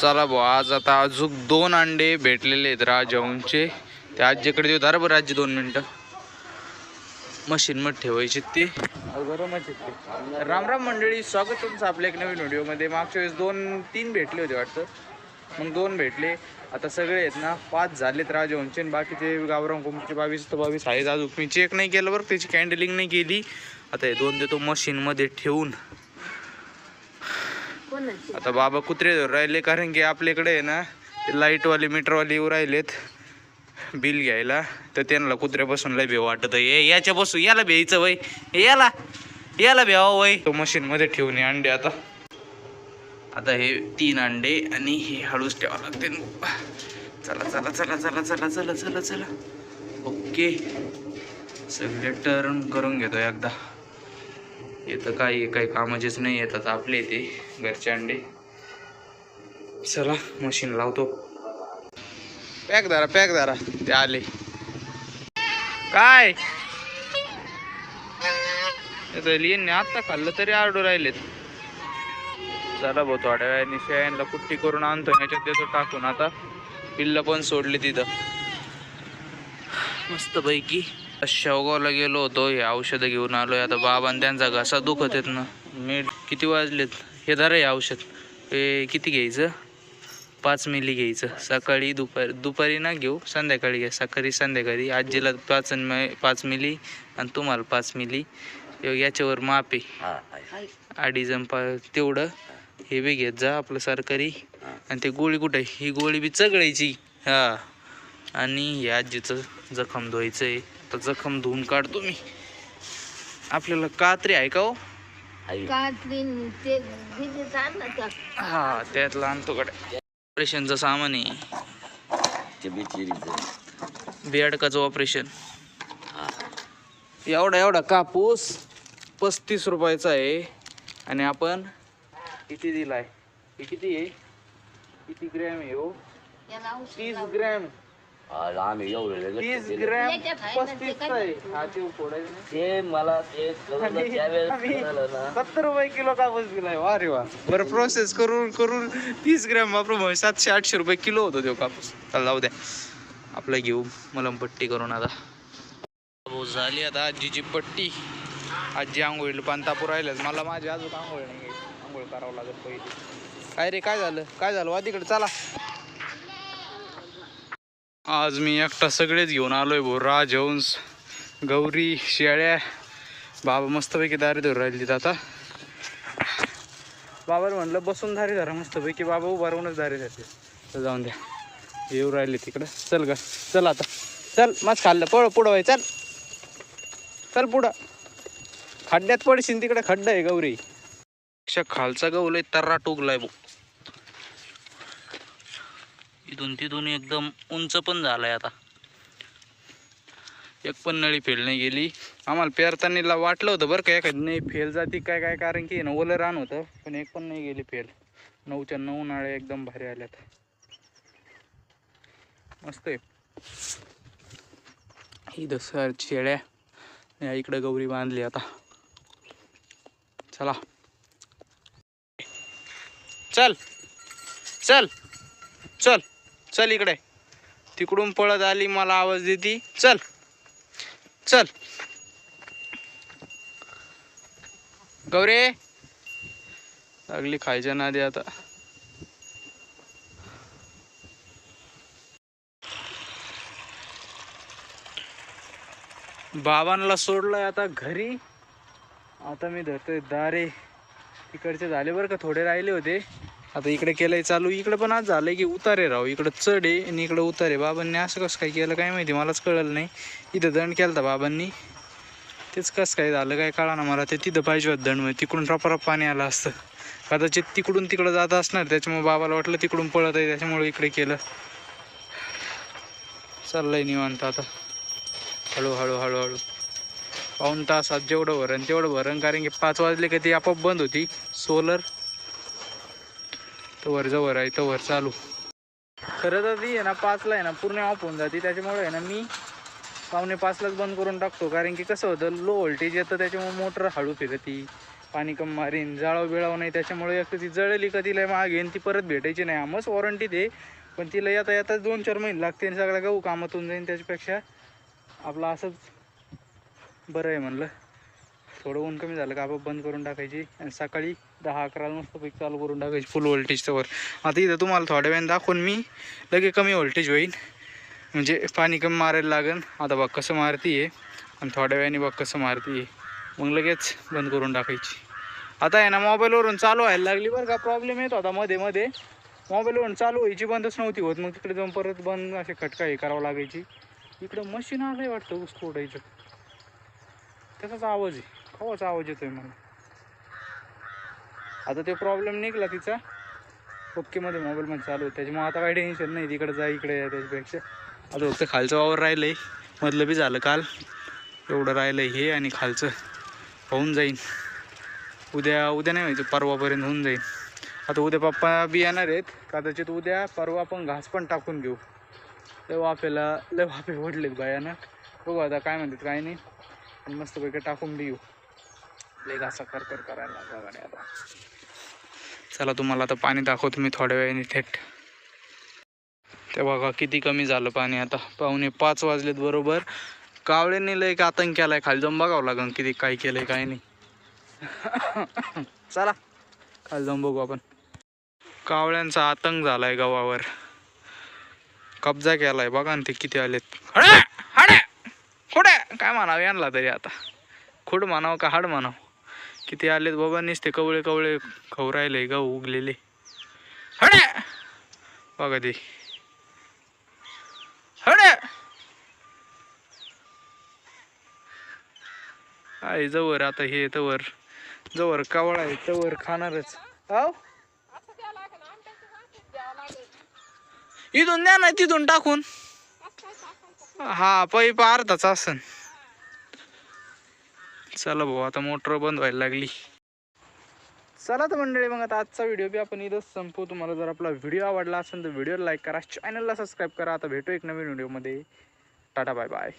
चला भाऊ आज आता अजून दोन अंडे भेटलेले आहेत राजहंसचे ते आजीकडे देऊ दारा बरं आजी दोन मिनटं. मशीन मध्ये ठेवायचे ते. गरमच आहेत ते राम राम मंडळी स्वागत तुमचं आपल्या एक नवीन व्हिडिओमध्ये. मागच्या वेळेस दोन तीन भेटले होते वाटतं. मग दोन भेटले. आता सगळे आहेत ना पाच झालेत राजहंसचे आणि बाकीचे गावराम कुंपचे बावीस तर बावीस आहेत. अजून मी चेक नाही केलं बरं त्याची कॅन्डलिंग नाही केली. आता हे दोन देतो मशीनमध्ये ठेवून. आता बाबा कुत्रे धरून राहिले कारण की आपल्याकडे आहे ना लाईटवाले मीटरवाले येऊ राहिलेत. बिल घ्यायला. तर त्यांना कुत्र्यापासून लय भेव वाटत आहे. याच्या बसू याला भ्यायचं वय. याला याला भ्यावा वय. तो मशीन मध्ये ठेवून ये अंडे आता. आता हे तीन अंडे आणि हे हळूच ठेवा लागते चला चला चला चला चला चला चला चला. ओके. सगळे टर्न करून घेतो एकदा. इथं काही काही कामाचेच नाही येतात आपले ते घरचे अंडे. चला मशीन लावतो. पॅक दारा पॅक दारा ते आले. काय? लिहिणे आत्ता खाल्लं तरी आरडू राहिलेत. चला भाऊ थोड्या वेळाने शेळ्यांना कुट्टी करून आणतो याच्यात देतो टाकून. आता पिल्ल पण सोडली तिथं. मस्त पैकी. शेवगावला गेलो होतो हे औषधं घेऊन आलोय आता बाबा आणि त्यांचा घसा दुखत आहेत ना. मी किती वाजलेत? हे धरा हे औषध. हे किती घ्यायचं? पाच मिली घ्यायचं. सकाळी दुपारी दुपारी ना घेऊ संध्याकाळी घ्या. सकाळी संध्याकाळी. आजीला पाच पाच मिली आणि तुम्हाला पाच मिली. याच्यावर माप. अडीच पा तेवढं हे बी घेत जा आपलं सरकारी. आणि ते गोळी कुठे आहे? ही गोळी बी चगळायची. हा. आणि हे आजीचं जखम धुवायचं आहे तर जखम धुवून काढतो मी. आपल्याला कात्री आहे का हो? हा त्यातलं आणतो कडे ऑपरेशनचं सामान आहे. ते बिचारीचं. बेडकाचं ऑपरेशन. एवढा एवढा कापूस पस्तीस रुपयाचा आहे. आणि आपण किती दिलाय? हे किती आहे? किती ग्रॅम आहे हो? तीस लावलं. ग्रॅम आम्ही एवढे तीस ग्रॅम पस्तीस काय आहे. हा ते फोडायचं नाही. ते मला ते कळलं त्यावेळेस कळलं ना. सत्तर रुपये किलो कापूस दिलाय. वा रे वा. बरं प्रोसेस करून करून तीस ग्रॅम वापरून सातशे आठशे रुपये किलो होतो तो कापूस. चला जाऊ द्या. आपलं घेऊ. मलमपट्टी करून आता. भाऊ झाली आता आजीची पट्टी. आजी आंघोळीला पानतापूर राहिलं मला माझी अजून आंघोळ नाही घ्यायची. आंघोळ करावं लागत पहिली. काय रे काय झालं? काय झालं? वा तिकडे चला. आज मी एकटा सगळेच घेऊन आलो आहे भाऊ. राजहंस गौरी शेळ्या. बाबा मस्तपैकी दारी धरून राहिली आता. बाबाला म्हणलं बसून दारी धरा मस्तपैकी. बाबा उभारूनच दारी धरते तर जाऊन द्या. येऊ राहिले तिकडं. चल ग. चल आता. चल मस्त खाल्लं. पळ पुढं वय. चल. चल पुढं. खड्ड्यात पडशील तिकडे. खड्डा आहे गौरी. पेक्षा खालचा गहू आहे तर्रा टोकलाय भाऊ. इथून तिथून एकदम उंच पण झालं आहे आता. एक पण नळी फेल नाही गेली. आम्हाला पेरताना वाटलं होतं बरं का एखादी नाही फेल जाती काय काय कारण की ना ओलं रान होतं पण एक पण नाही गेली फेल नऊच्या नऊ नाळे एकदम भारी आल्यात. मस्त आहे. इथं सर शेळ्या या इकडं गौरी बांधली आता. चला. चल. चल. चल. चल इकडे. तिकडून पळत आली मला आवाज देती. चल. चल. गौरे. लागली खायच्या नादी आता. बाबांना सोडलंय आता घरी. आता मी धरतोय दारे. तिकडचे झाले बरं का थोडे राहिले होते. आता इकडे केलंय चालू इकडे पण आज झालंय की उतारे राव. इकडं चढ आहे आणि इकडं उतारे. बाबांनी असं कसं काय केलं काय माहिती मलाच कळलं नाही. इथं दंड केला बाबांनी. तेच कसं काय झालं काय कळा ना मला. ते तिथं पाहिजे होतं दंड तिकडून रपारप पाणी आलं असतं. कदाचित तिकडून तिकडं जात असणार त्याच्यामुळे बाबाला वाटलं तिकडून पळत आहे त्याच्यामुळे इकडे केलं. चाललंय निवांत आता. हळूहळू हळूहळू पाऊन तासात जेवढं भरण तेवढं भरण कारण की पाच वाजले का ती आपोआप बंद होती. सोलर तर वर जवळ आहे तर वर चालू. खरं तर ती आहे ना पाचला आहे ना पूर्ण ऑफ होऊन जाते. त्याच्यामुळे आहे ना मी पावणे पाचलाच बंद करून टाकतो. कारण की कसं होतं लो व्होल्टेज येतं त्याच्यामुळे मोटर हळू फिरती. पाणी कम मारीन जाळव बिळाव नाही त्याच्यामुळे एक तर ती जळली का तिला मागेन येईन ती परत भेटायची नाही. आमच वॉरंटी दे पण तिला येता येता दोन चार महिने लागते आणि सगळा गहू कामातून जाईन त्याच्यापेक्षा आपलं असंच बरं आहे म्हणलं. थोडं ऊन कमी झालं का आपण बंद करून टाकायची आणि सकाळी दहा अकराला मस्तपैकी चालू करून टाकायची फुल व्होल्टेजचं वर. आता इथं तुम्हाला थोड्या वेळाने दाखवून मी लगे कमी व्होल्टेज होईल. म्हणजे पाणी कमी मारायला लागेल आता बघ कसं मारती आहे आणि थोड्या वेळाने बघ कसं मारती आहे मग लगेच बंद करून टाकायची. आता आहे ना मोबाईलवरून चालू व्हायला लागली बरं का. प्रॉब्लेम येत होता मध्ये मध्ये. मोबाईलवरून चालू व्हायची बंदच नव्हती होत. मग तिकडे जाऊन परत बंद असे खटका हे करावं लागायची. इकडं मशीन आलंय वाटतं ऊस फोडायचं त्याचाच आवाज आहे. होच आवाज येतोय मला. आता ते प्रॉब्लेम निघला तिचा. ओकेमध्ये मोबाईलमध्ये चालू त्याच्यामुळे आता काही टेन्शन नाही. तिकडे जा इकडे या त्याच्यापेक्षा. आता फक्त खालचं वावर राहिलंय. मधलं बी झालं काल. एवढं राहिलंय हे आणि खालचं. होऊन जाईन. उद्या उद्या नाही व्हायचं. परवापर्यंत होऊन जाईल आता उद्या पप्पा बी येणार आहेत. कदाचित उद्या परवा आपण घास पण टाकून घेऊ. लय वाफेला लय वाफे ओढलेत बायानं बघू आता काय म्हणतात काय नाही. आणि मस्तपैकी टाकून बी लय घासा कर कर करायला लागला गाड्या आता. चला तुम्हाला आता पाणी दाखवतो मी थोड्या वेळाने थेट. ते बघा किती कमी झालं पाणी आता. पावणे पाच वाजलेत बरोबर. कावळ्यांनी लय एक आतंक केलाय खाली जाऊन बघावं लागेल किती काय केलंय काय नाही. चला. खाली जाऊन बघू आपण. कावळ्यांचा आतंक झालाय गावावर कब्जा केलाय बघा ना ते किती आलेत. हडे! हडे! कुठे? काय म्हणावं यांना तरी आता. खुड म्हणावं का हाड म्हणावं? किती आलेत बाबा नुसते कवळे कवळे खाऊ राहिले गहू उगलेले. हडे! बघा ते. हडे! आहे जवळ आता हे तवर. जवळ कावळा आहे तवर खाणारच. आव? इथून द्या ना तिथून टाकून. हा पैप अर्धाच असन. चला भाऊ आता मोटर बंद व्हायला लागली. चला तर मंडळी मग आता आजचा व्हिडिओ बी आपण इथंच संपू तुम्हाला जर आपला व्हिडिओ आवडला असेल तर व्हिडिओ लाईक करा. चॅनलला सबस्क्राईब करा. आता भेटू एक नवीन व्हिडिओमध्ये टाटा बाय बाय